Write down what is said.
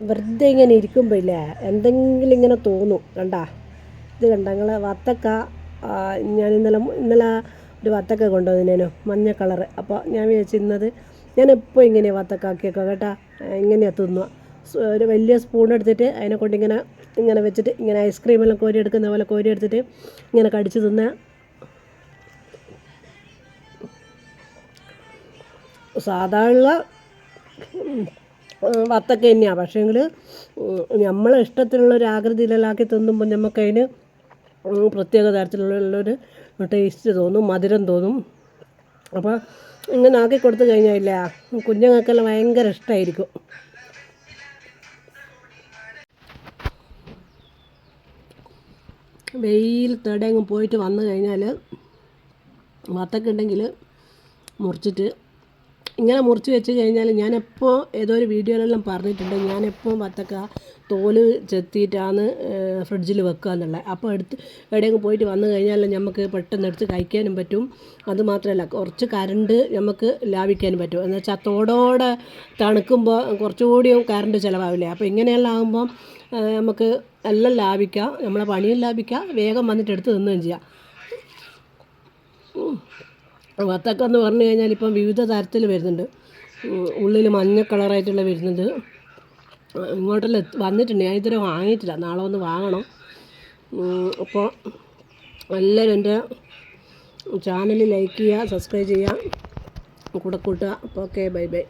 വെറുതെ ഇങ്ങനെ ഇരിക്കുമ്പോൾ ഇല്ലേ എന്തെങ്കിലും ഇങ്ങനെ തോന്നും. കണ്ടാ? ഇത് കണ്ട? ഞങ്ങൾ വത്തക്ക ഞാൻ ഇന്നലെ ഇന്നലെ ഒരു വത്തക്ക കൊണ്ടുവന്നേനു മഞ്ഞ കളറ് അപ്പോൾ ഞാൻ വിചാരിച്ചു ഇന്നത് ഞാൻ എപ്പോൾ ഇങ്ങനെ വത്തക്ക ആക്കിയേക്കോ കേട്ടാ? ഇങ്ങനെയാണ് തിന്നുക? ഒരു വലിയ സ്പൂൺ എടുത്തിട്ട് അതിനെ കൊണ്ട് ഇങ്ങനെ ഇങ്ങനെ വെച്ചിട്ട് ഇങ്ങനെ ഐസ്ക്രീമെല്ലാം കോരി എടുക്കുന്ന പോലെ കോരി എടുത്തിട്ട് ഇങ്ങനെ കടിച്ച് തിന്ന. സാധാരണ വത്തക്ക തന്നെയാണ് പക്ഷേങ്കിൽ നമ്മളെ ഇഷ്ടത്തിലുള്ള ഒരു ആകൃതിയിലാക്കി തിന്നുമ്പോൾ നമുക്കതിന് പ്രത്യേക തരത്തിലുള്ളൊരു ടേസ്റ്റ് തോന്നും മധുരം തോന്നും. അപ്പോൾ ഇങ്ങനെ ആക്കി കൊടുത്തു കഴിഞ്ഞാൽ കുഞ്ഞുങ്ങൾക്കെല്ലാം ഭയങ്കര ഇഷ്ടമായിരിക്കും വെയിൽ തടയങ്ങ് പോയിട്ട് വന്നു കഴിഞ്ഞാൽ വത്തക്കുണ്ടെങ്കിൽ മുറിച്ചിട്ട് ഇങ്ങനെ മുറിച്ച് വെച്ച് കഴിഞ്ഞാൽ ഞാനെപ്പോൾ ഏതോ ഒരു വീഡിയോയിലെല്ലാം പറഞ്ഞിട്ടുണ്ട് ഞാനെപ്പോൾ വത്തക്ക തോൽ ചെത്തിയിട്ടാണ് ഫ്രിഡ്ജിൽ വെക്കുക എന്നുള്ളത്. അപ്പോൾ എടുത്ത് എവിടെയെങ്കിലും പോയിട്ട് വന്നു കഴിഞ്ഞാൽ നമുക്ക് പെട്ടെന്ന് എടുത്ത് കഴിക്കാനും പറ്റും. അതുമാത്രമല്ല കുറച്ച് കറണ്ട് നമുക്ക് ലാഭിക്കാനും പറ്റും. എന്ന് വെച്ചാൽ തോടോടെ തണുക്കുമ്പോൾ കുറച്ചുകൂടിയും കറണ്ട് ചിലവാവില്ലേ? അപ്പോൾ ഇങ്ങനെയെല്ലാം ആകുമ്പം ആ, നമുക്ക് എല്ലാം ലാഭിക്കാം. നമ്മളെ പണിയും ലാഭിക്കാം. വേഗം വന്നിട്ട് എടുത്ത് തിന്നുകയും ചെയ്യാം. വത്തക്ക എന്ന് പറഞ്ഞു കഴിഞ്ഞാൽ ഇപ്പം വിവിധ തരത്തിൽ വരുന്നുണ്ട്. ഉള്ളിൽ മഞ്ഞ കളറായിട്ടുള്ള വരുന്നുണ്ട്. ഇങ്ങോട്ടെല്ലാം വന്നിട്ടുണ്ട്. ഞാൻ ഇതുവരെ വാങ്ങിയിട്ടില്ല. നാളെ വന്ന് വാങ്ങണം. അപ്പോൾ എല്ലാവരും എന്റെ ചാനൽ ലൈക്ക് ചെയ്യുക സബ്സ്ക്രൈബ് ചെയ്യുക കൂടെ കൂട്ടുക. അപ്പോൾ ഓക്കെ ബൈ ബൈ.